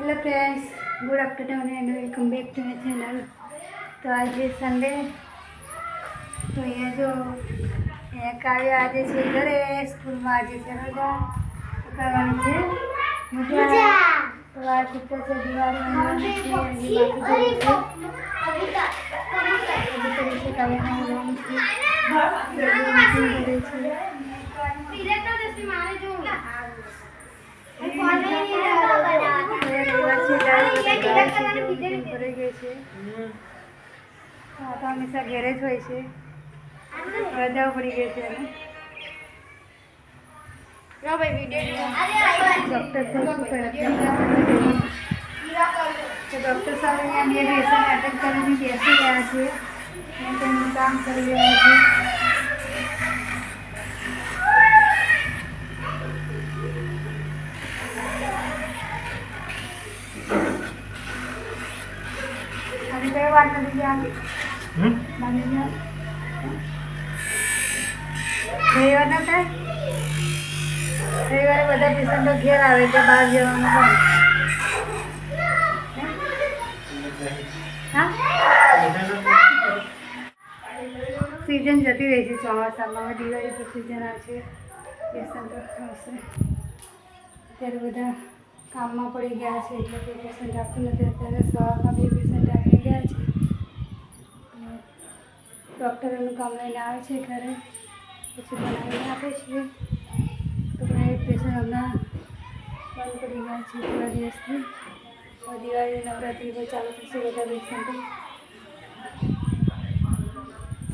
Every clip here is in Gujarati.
Hello friends good afternoon and welcome back to my channel તો આજે સન્ડે તો અહીંયા જો અહીંયા કાવ્ય આજે છે ઘરે સ્કૂલમાં આજે છે રજા તો કરવાની છે મજા તો આ ચિત્ર છે દિવાળી બનાવવાની છે હજી બાકી જેવું છે બધું કરી છે કાવ્યને બોલાવવાનું છે બધું meeting કરે છે છે તો હંમેશા ઘેરે જ હોય છે રજાઓ પડી ગઈ છે એને ડૉક્ટર સાહેબ અહીંયા બે પેશન્ટ અટેક કરીને બેસી રહ્યા છે. કામ કરી રહ્યા છે. બધા ઘેર આવે એટલે બહાર જવાનું હા? સિઝન જતી રહી છે ચોમાસામાં. હવે દિવાળી પર સિઝન આવશે. પેશન્ટો આવશે અત્યારે બધા કામમાં પડી ગયા છે એટલે કોઈ પેશન્ટ આપતું નથી. અત્યારે સવારમાં બે પેશન્ટ આપી ગયા છે. ડૉક્ટરોનું કામ લઈને આવે છે ઘરે. પછી બનાવીને આપે છે. તો પ્રાઇવેટ પેશન્ટ હમણાં બંધ કરી ગયા છે થોડા દિવસથી. દિવાળી, નવરાત્રિ પર ચાલુ થશે બધા પેશન્ટો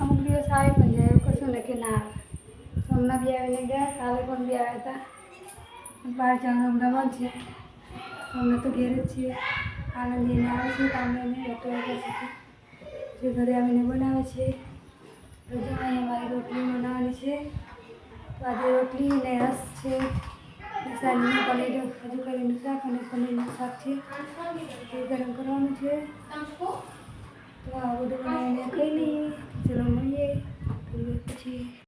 અમુક દિવસ આવે પણ જાય, એવું કશું નક્કી ના આવે. હમણાં બી આવીને ગયા, કાલે પણ બી આવ્યા હતા. બહાર જવાનું હમણાં છે. અમે તો ઘેર જ છીએ. આનંદ લઈને આવે છે કામ લઈને ડૉક્ટર જે ઘરે આવીને બનાવે છે. તો અમારી રોટલી બનાવવાની છે. આજે રોટલી ને રસ છે. સાંજનું પનીર હજુ કરીને શાક અને પનીરનું શાક છે એ ગરમ કરવાનું છે તો આ બધું બનાવીને ખાઈ લઈએ ચલો મળીએ પછી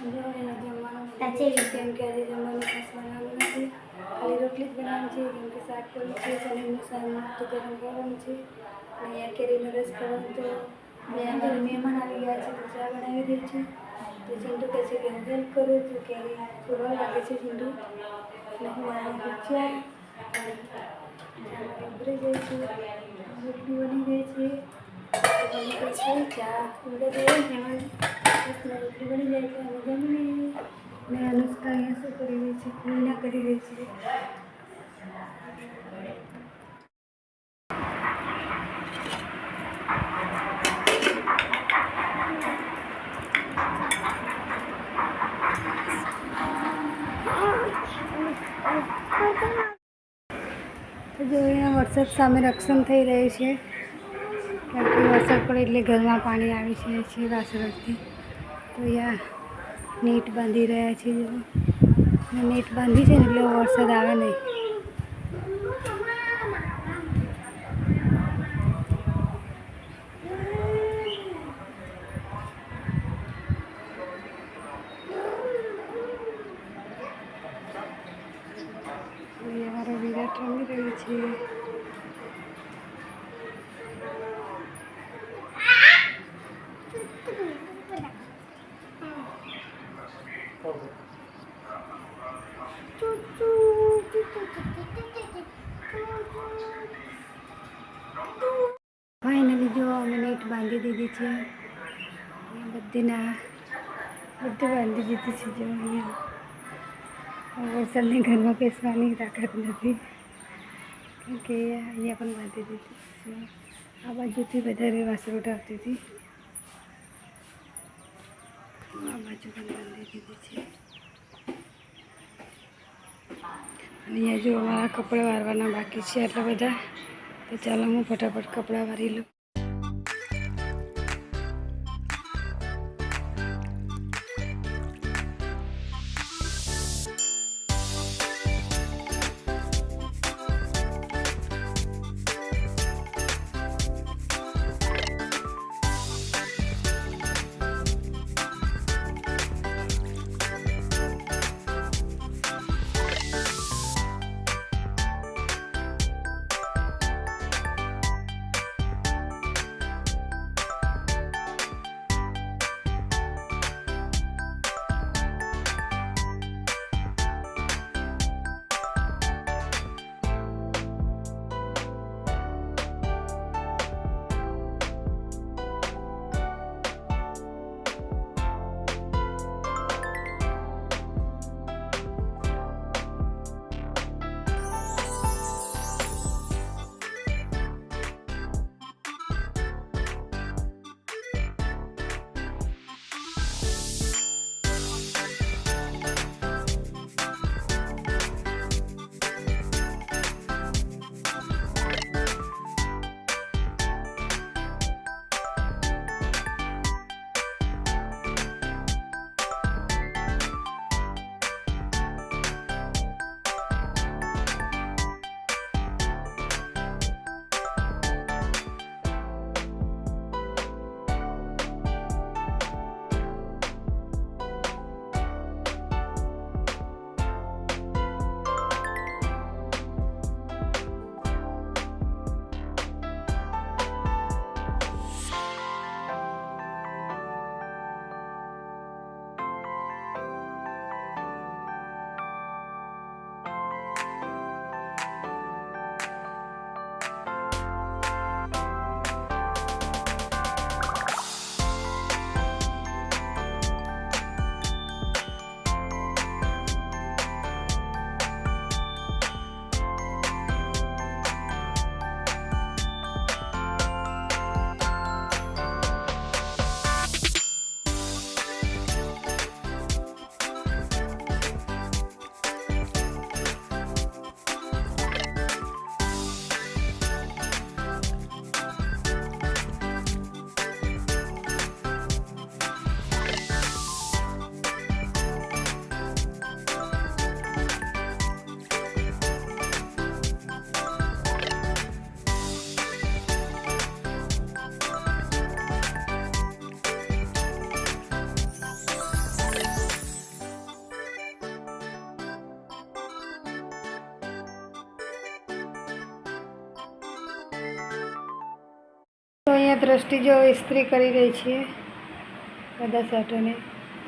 જમવાનું કેમ કે આજે જમવાનું ખાસ બનાવવાનું નથી. ખાલી રોટલી છે, કેમ કે શાક પણ છે પનીરનું શાક છે. અને કેરીનો રસ કરવાનો તો બે અંદર મહેમાન ગયા છે, તો ચા બનાવી દે તો ચિંટુ કહે છે કરું છું, કેરી છોડવા લાગે છે ચિંટુ એટલે હું બનાવું ચા ઉભરી બની ગઈ છે. ગઈ ચા દે મહેમાન. ને અનુષ્કા અહીંયા શું કરી રહી છે પૂર્ણા કરી રહી છે જો અહીંયા વરસાદ સામે રક્ષણ થઈ રહ્યું છે. કારણ કે વરસાદ પડે એટલે ઘરમાં પાણી આવી છે વાસણથી તો અહીંયા નેટ બાંધી રહ્યા છે નેટ બાંધી છે ને એટલે વરસાદ આવે નહીં. વિરાટ રમી રહ્યો છે ફાઇનલી જો અમે નેટ બાંધી દીધી છે. બધીના, બધું બાંધી દીધી છે જો અહીંયા. વરસાદની ઘરમાં બેસવાની તાકાત નથી. કેમ કે અહીંયા પણ બાંધી દીધી છે. આ બાજુથી વધારે વાસરોટ આવતી હતી. આ બાજુ પણ બાંધી દીધી છે. અને અહીંયા જો અમારા કપડાં વારવાના બાકી છે આટલા બધા, તો ચાલો હું ફટાફટ કપડાં વારી લઉં. દ્રષ્ટિ જો ઇસ્ત્રી કરી રહી છીએ, બધા શર્ટોને.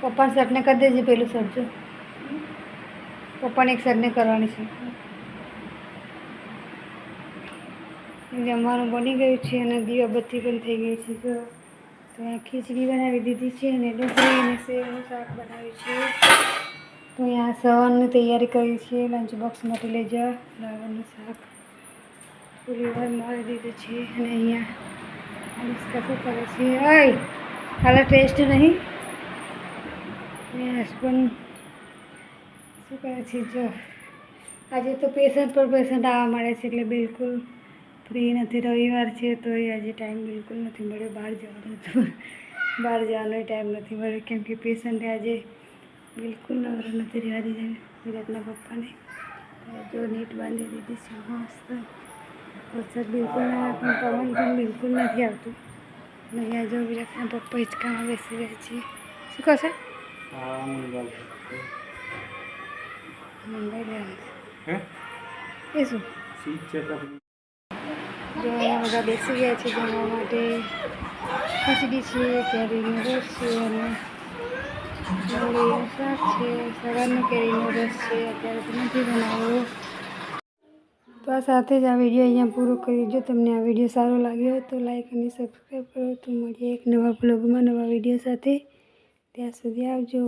પપ્પા શર્ટને કરી દેજે પેલું શર્ટ જો. પપ્પાને એક શર્ટને કરવાની છે. જમવાનું બની ગયું છે અને દીવાબત્તી પણ થઈ ગઈ છે તો અહીંયા ખીચડી બનાવી દીધી છે અને ડુંગળી અને સેવનું શાક બનાવ્યું છે. તો અહીંયા સવારની તૈયારી કરી છે. લંચ બોક્સ માટે લઈ જા. ફ્લાવરનું શાક. પૂરી વાર મારી દીધું છે અને અહીંયા અનુષ્કા શું કરે છે. ઓય કાલે ટેસ્ટ નહીં. હસબન્ડ શું કરે છે જો? આજે તો પેશન્ટ પર પેશન્ટ આવવા મળે છે એટલે બિલકુલ ફ્રી નથી. રવિવાર છે તો એ આજે ટાઈમ બિલકુલ નથી મળ્યો. બહાર જવાનો તો બહાર જવાનો ટાઈમ નથી મળ્યો. કેમ કે પેશન્ટે આજે બિલકુલ નવરા નથી. રહેવા દીધા વિરાટના પપ્પાને. જો, નીટ બાંધી દીધી છે. મસ્ત. વરસાદ બિલકુલ ના આવે પણ પવન પણ બિલકુલ નથી આવતું. અને અહીંયા જો વિરાટના પપ્પા હિંચકામાં બેસી રહ્યા છે શું કહો મુંબઈ. લેવાનું છે. એ શું? જો અહીંયા બધા બેસી ગયા છે જમવા માટે. ખીચડી છે કેરીનો રસ છે અને શાક છે. સવારનું કેરીનો રસ છે. અત્યારે તો નથી બનાવ્યો. આ સાથે જ આ વીડિયો અહીંયા પૂરો કરી જો તમને આ વીડિયો સારો લાગ્યો હોય તો લાઈક અને સબસ્ક્રાઈબ કરો. તો મળીએ એક નવા બ્લોગમાં નવા વીડિયો સાથે. ત્યાં સુધી આવજો.